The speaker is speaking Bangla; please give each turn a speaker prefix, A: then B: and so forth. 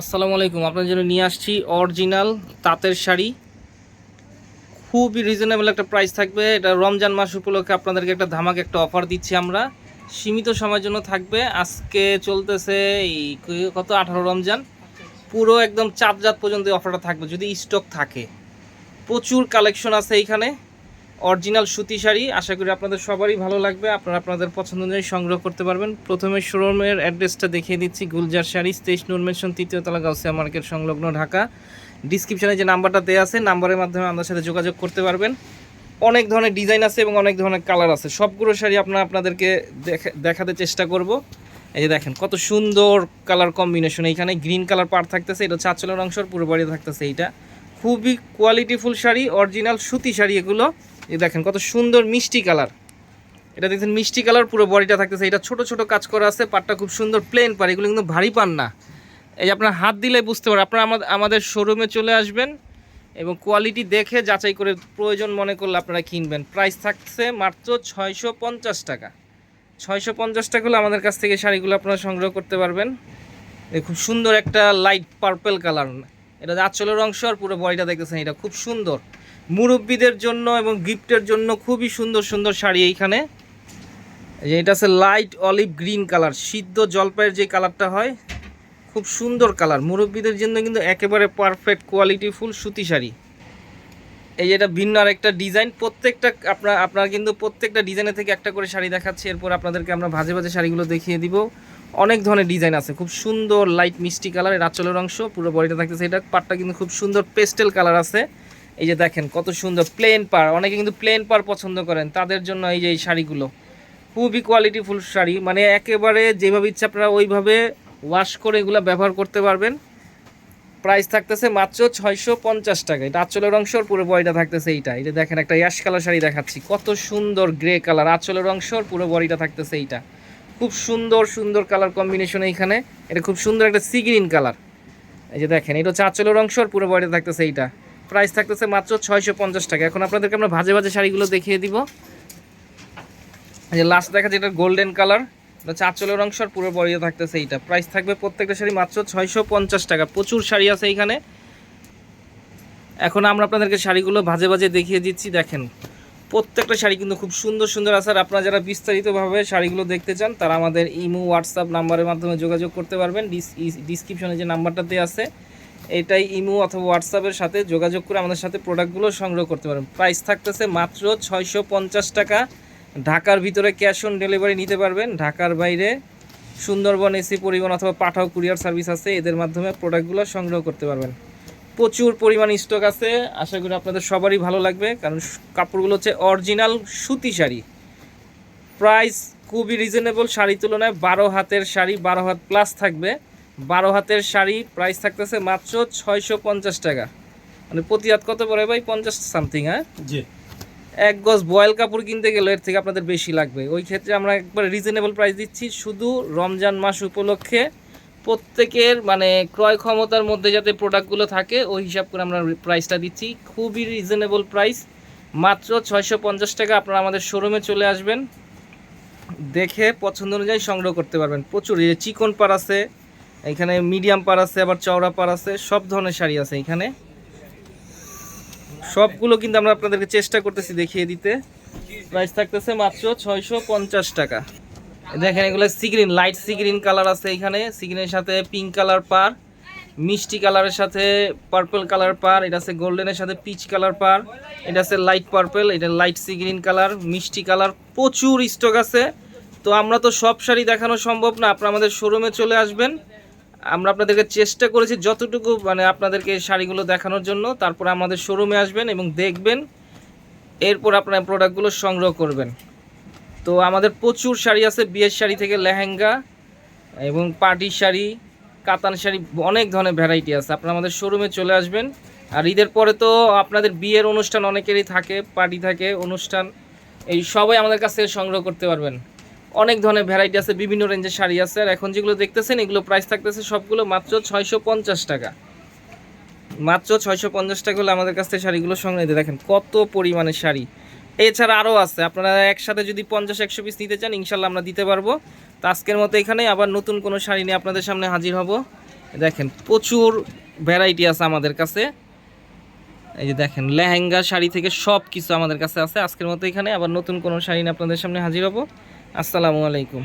A: আসসালামু আলাইকুম। আপনার জন্য নিয়ে আসছি অরিজিনাল তাঁতের শাড়ি। খুবই রিজনেবল একটা প্রাইস থাকবে। এটা রমজান মাস উপলক্ষে আপনাদেরকে একটা ধামাক একটা অফার দিচ্ছি আমরা। সীমিত সময়ের জন্য থাকবে। আজকে চলতেছে এই কত? আঠারো রমজান। পুরো একদম চাপ জাত পর্যন্ত অফারটা থাকবে। যদি স্টক থাকে। প্রচুর কালেকশন আছে এইখানে। অরিজিনাল সুতি শাড়ি। আশা করি আপনাদের সবারই ভালো লাগবে। আপনারা আপনাদের পছন্দ অনুযায়ী সংগ্রহ করতে পারবেন। প্রথমে শোরুমের অ্যাড্রেসটা দেখিয়ে দিচ্ছি। গুলজার শাড়ি স্টেশ নূর মেনশন, তৃতীয় তলা, গাউসিয়া মার্কেট, সংলগ্ন ঢাকা। ডিসক্রিপশনে যে নাম্বারটা দেওয়া আছে, নাম্বারের মাধ্যমে আমাদের সাথে যোগাযোগ করতে পারবেন। অনেক ধরনের ডিজাইন আছে এবং অনেক ধরনের কালার আছে। সবগুলো শাড়ি আপনার আপনাদেরকে দেখে- দেখাতে চেষ্টা করব। এই যে দেখেন, কত সুন্দর কালার কম্বিনেশন এইখানে গ্রিন কালার পার থাকতেছে, এটা চাচলের অংশর পুরো বাড়ি থাকতেছে এইটা। খুবই কোয়ালিটিফুল শাড়ি অরিজিনাল সুতি শাড়ি এগুলো। এই দেখেন কত সুন্দর মিষ্টি কালার। এটা দেখছেন মিষ্টি কালার, পুরো বডিটা থাকতেছে। এটা ছোট ছোট কাজ করা আছে, পাটটা খুব সুন্দর প্লেন পার, এগুলো কিন্তু ভারী পান না। এই আপনার হাত দিলে বুঝতে পারেন আপনারা আমাদের শোরুমে চলে আসবেন এবং কোয়ালিটি দেখে যাচাই করে প্রয়োজন মনে করলে আপনারা কিনবেন। প্রাইস থাকছে মাত্র ছয়শো পঞ্চাশ টাকা। ছয়শো পঞ্চাশ টাকা হলে আমাদের কাছ থেকে শাড়িগুলো আপনারা সংগ্রহ করতে পারবেন। খুব সুন্দর একটা লাইট পার্পেল কালার এটা আঁচলের অংশ আর পুরো বডিটা দেখতেছেন, এটা খুব সুন্দর। মুরব্বীদের জন্য এবং গিফটের জন্য খুবই সুন্দর সুন্দর শাড়ি এইখানে। এই যে এটা আছে লাইট অলিভ গ্রিন কালার সিদ্ধ জলপাইয়ের যে কালারটা হয়, খুব সুন্দর কালার মুরব্বীদের জন্য কিন্তু একেবারে পারফেক্ট কোয়ালিটি ফুল সুতি শাড়ি। এই যেটা ভিন্ন আর একটা ডিজাইন প্রত্যেকটা আপনার আপনার কিন্তু প্রত্যেকটা ডিজাইনের থেকে একটা করে শাড়ি দেখাচ্ছি। এরপর আপনাদেরকে আমরা ভাজে ভাজে শাড়িগুলো দেখিয়ে দিব। অনেক ধরনের ডিজাইন আছে। খুব সুন্দর লাইট মিষ্টি কালারের আঁচলের অংশ। পুরো বডিটা থাকতেছে এটা। পাটটা কিন্তু খুব সুন্দর পেস্টেল কালার আছে। এই যে দেখেন, কত সুন্দর প্লেন পার অনেকে কিন্তু প্লেন পার পছন্দ করেন, তাদের জন্য এই যে এই শাড়িগুলো। খুবই কোয়ালিটিফুল শাড়ি মানে একেবারে যেভাবে ইচ্ছা আপনারা ওইভাবে ওয়াশ করে এগুলো ব্যবহার করতে পারবেন। প্রাইস থাকতেছে মাত্র ছয়শো পঞ্চাশ টাকা। এটা আঁচলের অংশ, আর পুরো বডিটা থাকতেছে এইটা। এটা দেখেন, একটা ইয়াশ কালার শাড়ি দেখাচ্ছি। কত সুন্দর গ্রে কালার আঁচলের অংশ, আর পুরো বডিটা থাকতেছে এইটা। খুব সুন্দর সুন্দর কালার কম্বিনেশন এইখানে। এটা খুব সুন্দর একটা সি গ্রিন কালার এই যে দেখেন, এটা হচ্ছে আঁচলের অংশ পুরো বডিটা থাকতেছে এইটা। প্রাইস থাকতেছে মাত্র ছয়শো পঞ্চাশ টাকা। এখন আপনাদেরকে আমরা ভাজে ভাজে শাড়িগুলো দেখিয়ে দিব। যে লাস্ট দেখা যেটা গোল্ডেন কালার হচ্ছে আঁচলের অংশ আর পুরো বডিতে থাকতেছে এইটা। প্রাইস থাকবে প্রত্যেকটা শাড়ি মাত্র ছয়শো পঞ্চাশ টাকা। প্রচুর শাড়ি আছে এইখানে। এখন আমরা আপনাদেরকে শাড়িগুলো ভাজে ভাজে দেখিয়ে দিচ্ছি, দেখেন। প্রত্যেকটা শাড়ি কিন্তু খুব সুন্দর সুন্দর আছে। আর আপনারা যারা বিস্তারিতভাবে শাড়িগুলো দেখতে চান, তারা আমাদের ইমো, হোয়াটসঅ্যাপ নাম্বারের মাধ্যমে যোগাযোগ করতে পারবেন। ডিসক্রিপশনে যে নাম্বারটা দেওয়া আছে এটাই ইমো অথবা হোয়াটসঅ্যাপের সাথে যোগাযোগ করে আমাদের সাথে প্রোডাক্টগুলো সংগ্রহ করতে পারেন। প্রাইস থাকতেছে মাত্র ছয়শো পঞ্চাশ টাকা। ঢাকার ভিতরে ক্যাশ অন ডেলিভারি নিতে পারবেন। ঢাকার বাইরে সুন্দরবন এসি পরিবহন অথবা পাঠাও কুরিয়ার সার্ভিস আছে। এদের মাধ্যমে প্রোডাক্টগুলো সংগ্রহ করতে পারবেন। প্রচুর পরিমাণ স্টক আছে। আশা করি আপনাদের সবারই ভালো লাগবে। কারণ কাপড়গুলো হচ্ছে অরিজিনাল সুতি শাড়ি। প্রাইস খুবই রিজনেবল শাড়ি তুলনায় বারো হাতের শাড়ি বারো হাত প্লাস থাকবে। বারো হাতের শাড়ি প্রাইস থাকতেছে মাত্র ছয়শো পঞ্চাশ টাকা। মানে প্রতি হাত কত পড়ে ভাই? পঞ্চাশ সামথিং হ্যাঁ?
B: জি।
A: এক গজ বয়েল কাপড় কিনতে গেলে এর থেকে আপনাদের বেশি লাগবে। ওই ক্ষেত্রে আমরা একবার রিজনেবল প্রাইস দিচ্ছি। শুধু রমজান মাস উপলক্ষে প্রত্যেকের মানে ক্রয় ক্ষমতার মধ্যে যাতে প্রোডাক্টগুলো থাকে ওই হিসাব করে আমরা প্রাইসটা দিচ্ছি। খুবই রিজনেবল প্রাইস মাত্র ছয়শো পঞ্চাশ টাকা আপনারা আমাদের শোরুমে চলে আসবেন। দেখে পছন্দ অনুযায়ী সংগ্রহ করতে পারবেন। প্রচুর চিকন পার আছে এখানে মিডিয়াম পার আছে, আবার চওড়া পার আছে, সব ধরনের শাড়ি আছে এখানে। সবগুলো কিন্তু আমরা আপনাদেরকে চেষ্টা করতেছি দেখিয়ে দিতে। প্রাইস থাকতেছে মাত্র ছয়শো পঞ্চাশ টাকা। দেখেন, এগুলো সিগ্রিন লাইট সিগ্রিন কালার আছে এখানে। সিগ্রিনের সাথে পিঙ্ক কালার পার মিষ্টি কালারের সাথে পার্পল কালার পার এটা আছে গোল্ডেনের সাথে পিচ কালার পার এটা আছে লাইট পার্পল এটা লাইট সিগ্রিন কালার মিষ্টি কালার প্রচুর স্টক আছে। তো আমরা তো সব শাড়ি দেখানো সম্ভব না, আপনারা আমাদের শোরুমে চলে আসবেন। আমরা আপনাদেরকে চেষ্টা করেছি যতটুকু মানে আপনাদেরকে শাড়িগুলো দেখানোর জন্য, তারপরে আমাদের শোরুমে আসবেন এবং দেখবেন, এরপর আপনার প্রোডাক্টগুলো সংগ্রহ করবেন। তো আমাদের প্রচুর শাড়ি আছে, বিয়ের শাড়ি থেকে লেহেঙ্গা এবং পার্টি শাড়ি, কাতান শাড়ি, অনেক ধরনের ভ্যারাইটি আছে। আপনারা আমাদের শোরুমে চলে আসবেন। আর ঈদের পরে তো আপনাদের বিয়ের অনুষ্ঠান অনেকেরই থাকে পার্টি থাকে, অনুষ্ঠান, এই সবাই আমাদের কাছ থেকে সংগ্রহ করতে পারবেন। অনেক ধরনের ভ্যারাইটি আছে, বিভিন্ন রেঞ্জের শাড়ি আছে। আর এখন যেগুলো দেখতেছেন, এগুলো প্রাইস থাকতেছে সবগুলো মাত্র ছয়শো পঞ্চাশ টাকা। মাত্র ছয়শো পঞ্চাশ টাকা হলে আমাদের কাছ থেকে শাড়িগুলো সংগ্রহ দেখেন কত পরিমাণে শাড়ি। এছাড়া আরও আছে, আপনারা একসাথে যদি পঞ্চাশ, একশো পিস নিতে চান ইনশাল্লাহ আমরা দিতে পারব। তো আজকের মতো এখানে, আবার নতুন কোনো শাড়ি নিয়ে আপনাদের সামনে হাজির হব। দেখেন, প্রচুর ভ্যারাইটি আছে আমাদের কাছে। এই যে দেখেন, লেহেঙ্গা শাড়ি থেকে সব কিছু আমাদের কাছে আছে। আজকের মতো এখানে, আবার নতুন কোনো শাড়ি নিয়ে আপনাদের সামনে হাজির হব। আসসালামু আলাইকুম।